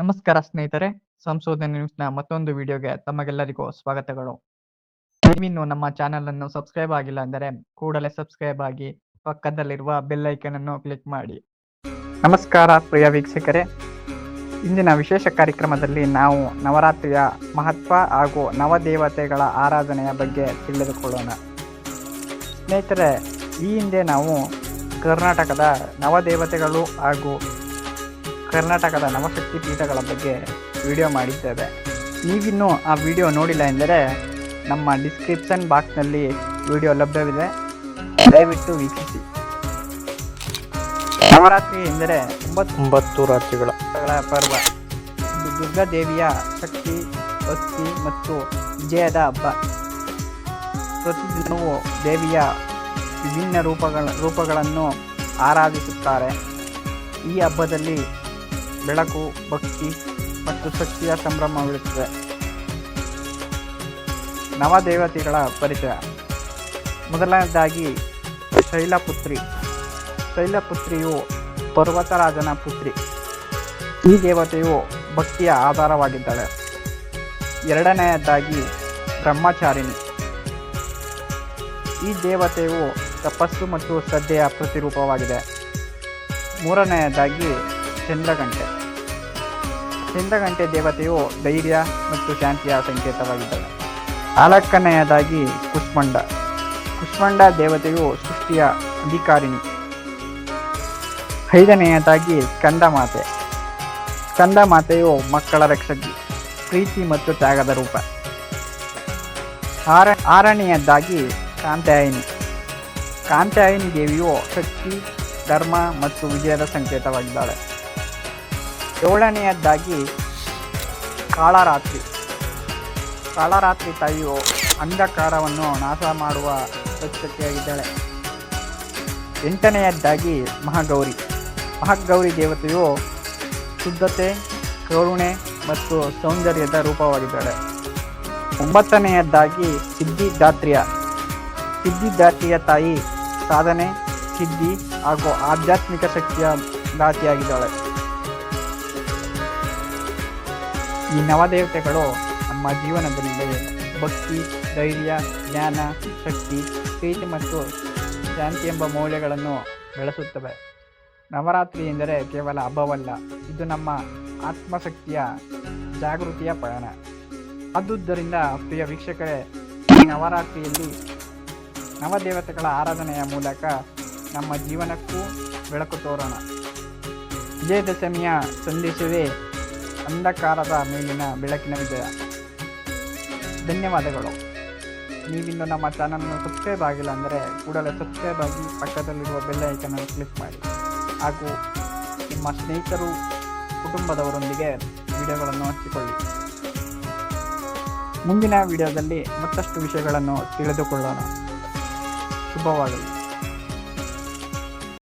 ನಮಸ್ಕಾರ ಸ್ನೇಹಿತರೆ, ಸಂಶೋಧನೆ ನ್ಯೂಸ್ನ ಮತ್ತೊಂದು ವಿಡಿಯೋಗೆ ತಮಗೆಲ್ಲರಿಗೂ ಸ್ವಾಗತಗಳು. ನೀವಿನ್ನು ನಮ್ಮ ಚಾನೆಲ್ ಅನ್ನು ಸಬ್ಸ್ಕ್ರೈಬ್ ಆಗಿಲ್ಲ ಅಂದರೆ ಕೂಡಲೇ ಸಬ್ಸ್ಕ್ರೈಬ್ ಆಗಿ ಪಕ್ಕದಲ್ಲಿರುವ ಬೆಲ್ ಐಕನ್ ಅನ್ನು ಕ್ಲಿಕ್ ಮಾಡಿ. ನಮಸ್ಕಾರ ಪ್ರಿಯ ವೀಕ್ಷಕರೇ. ಇಂದಿನ ವಿಶೇಷ ಕಾರ್ಯಕ್ರಮದಲ್ಲಿ ನಾವು ನವರಾತ್ರಿಯ ಮಹತ್ವ ಹಾಗೂ ನವದೇವತೆಗಳ ಆರಾಧನೆಯ ಬಗ್ಗೆ ತಿಳಿದುಕೊಳ್ಳೋಣ. ಸ್ನೇಹಿತರೆ, ಈ ಹಿಂದೆ ನಾವು ಕರ್ನಾಟಕದ ನವದೇವತೆಗಳು ಹಾಗೂ ಕರ್ನಾಟಕದ ನವಶಕ್ತಿ ಪೀಠಗಳ ಬಗ್ಗೆ ವಿಡಿಯೋ ಮಾಡಿದ್ದೇವೆ. ನೀವಿನ್ನೂ ಆ ವಿಡಿಯೋ ನೋಡಿಲ್ಲ ಎಂದರೆ ನಮ್ಮ ಡಿಸ್ಕ್ರಿಪ್ಷನ್ ಬಾಕ್ಸ್ನಲ್ಲಿ ವಿಡಿಯೋ ಲಭ್ಯವಿದೆ. ದಯವಿಟ್ಟು ವೀಕ್ಷಿಸಿ. ನವರಾತ್ರಿ ಎಂದರೆ ಒಂಬತ್ತೊಂಬತ್ತು ಒಂಬತ್ತು ರಾತ್ರಿಗಳ ಗಳ ಪರ್ವ. ಇದು ದುರ್ಗಾ ದೇವಿಯ ಶಕ್ತಿ ಭಕ್ತಿ ಮತ್ತು ವಿಜಯದ ಹಬ್ಬ. ಪ್ರತಿದಿನವೂ ದೇವಿಯ ವಿಭಿನ್ನ ರೂಪಗಳ ರೂಪಗಳನ್ನು ಆರಾಧಿಸುತ್ತಾರೆ. ಈ ಹಬ್ಬದಲ್ಲಿ ಬೆಳಕು, ಭಕ್ತಿ ಮತ್ತು ಶಕ್ತಿಯ ಸಂಭ್ರಮವಿರುತ್ತದೆ. ನವದೇವತೆಗಳ ಪರಿಚಯ. ಮೊದಲನೇದಾಗಿ ಶೈಲಪುತ್ರಿ. ಶೈಲಪುತ್ರಿಯು ಪರ್ವತರಾಜನ ಪುತ್ರಿ. ಈ ದೇವತೆಯು ಭಕ್ತಿಯ ಆಧಾರವಾಗಿದ್ದಾಳೆ. ಎರಡನೆಯದಾಗಿ ಬ್ರಹ್ಮಚಾರಿಣಿ. ಈ ದೇವತೆಯು ತಪಸ್ಸು ಮತ್ತು ಶ್ರದ್ಧೆಯ ಪ್ರತಿರೂಪವಾಗಿದೆ. ಮೂರನೆಯದಾಗಿ ಚಂದ್ರಗಂಟೆ. ಚಂದ್ರಗಂಟೆ ದೇವತೆಯು ಧೈರ್ಯ ಮತ್ತು ಶಾಂತಿಯ ಸಂಕೇತವಾಗಿದ್ದಾಳೆ. ನಾಲ್ಕನೆಯದಾಗಿ ಕುಷ್ಮಂಡ. ಕುಷ್ಮಂಡ ದೇವತೆಯು ಸೃಷ್ಟಿಯ ಅಧಿಕಾರಿಣಿ. ಐದನೆಯದಾಗಿ ಸ್ಕಂದಮಾತೆ. ಸ್ಕಂದಮಾತೆಯು ಮಕ್ಕಳ ರಕ್ಷಕಿ, ಪ್ರೀತಿ ಮತ್ತು ತ್ಯಾಗದ ರೂಪ. ಆರ ಆರನೆಯದ್ದಾಗಿ ಕಾಂತಾಯಿನಿ ಕಾಂತಾಯಿನಿ ದೇವಿಯು ಶಕ್ತಿ, ಧರ್ಮ ಮತ್ತು ವಿಜಯದ ಸಂಕೇತವಾಗಿದ್ದಾಳೆ. ಏಳನೆಯದ್ದಾಗಿ ಕಾಳರಾತ್ರಿ. ಕಾಳರಾತ್ರಿ ತಾಯಿಯು ಅಂಧಕಾರವನ್ನು ನಾಶ ಮಾಡುವ ಸ್ವಚ್ಛತೆಯಾಗಿದ್ದಾಳೆ ಎಂಟನೆಯದ್ದಾಗಿ ಮಹಾಗೌರಿ. ಮಹಾಗೌರಿ ದೇವತೆಯು ಶುದ್ಧತೆ, ಕರುಣೆ ಮತ್ತು ಸೌಂದರ್ಯದ ರೂಪವಾಗಿದ್ದಾಳೆ. ಒಂಬತ್ತನೆಯದ್ದಾಗಿ ಸಿದ್ಧಿದಾತ್ರಿಯ. ಸಿದ್ಧಿದಾತ್ರಿಯ ತಾಯಿ ಸಾಧನೆ, ಸಿದ್ಧಿ ಹಾಗೂ ಆಧ್ಯಾತ್ಮಿಕ ಶಕ್ತಿಯ ದಾತಿಯಾಗಿದ್ದಾಳೆ ಈ ನವದೇವತೆಗಳು ನಮ್ಮ ಜೀವನದಲ್ಲಿ ಭಕ್ತಿ, ಧೈರ್ಯ, ಜ್ಞಾನ, ಶಕ್ತಿ, ಪ್ರೀತಿ ಮತ್ತು ಶಾಂತಿ ಎಂಬ ಮೌಲ್ಯಗಳನ್ನು ಬೆಳೆಸುತ್ತವೆ. ನವರಾತ್ರಿ ಎಂದರೆ ಕೇವಲ ಹಬ್ಬವಲ್ಲ, ಇದು ನಮ್ಮ ಆತ್ಮಶಕ್ತಿಯ ಜಾಗೃತಿಯ ಪಯಣ. ಆದುದರಿಂದ ಪ್ರಿಯ ವೀಕ್ಷಕರೇ, ಈ ನವರಾತ್ರಿಯಲ್ಲಿ ನವದೇವತೆಗಳ ಆರಾಧನೆಯ ಮೂಲಕ ನಮ್ಮ ಜೀವನಕ್ಕೂ ಬೆಳಕು ತೋರೋಣ. ವಿಜಯದಶಮಿಯ ಸಂದೇಶವೇ ಅಂಧಕಾರದ ಮೇಲಿನ ಬೆಳಕಿನ ವಿಜಯ. ಧನ್ಯವಾದಗಳು. ನೀವಿನ್ನು ನಮ್ಮ ಚಾನಲ್ನ ಸಬ್ಸ್ಕ್ರೈಬ್ ಆಗಿಲ್ಲ ಅಂದರೆ ಕೂಡಲೇ ಸಬ್ಸ್ಕ್ರೈಬ್ ಆಗಿ ಪಕ್ಕದಲ್ಲಿರುವ ಬೆಲ್ ಐಕನನ್ನು ಕ್ಲಿಕ್ ಮಾಡಿ. ಹಾಗೂ ನಿಮ್ಮ ಸ್ನೇಹಿತರು, ಕುಟುಂಬದವರೊಂದಿಗೆ ವಿಡಿಯೋಗಳನ್ನು ಹಂಚಿಕೊಳ್ಳಿ ಮುಂದಿನ ವಿಡಿಯೋದಲ್ಲಿ ಮತ್ತಷ್ಟು ವಿಷಯಗಳನ್ನು ತಿಳಿದುಕೊಳ್ಳೋಣ. ಶುಭವಾಗಲಿ.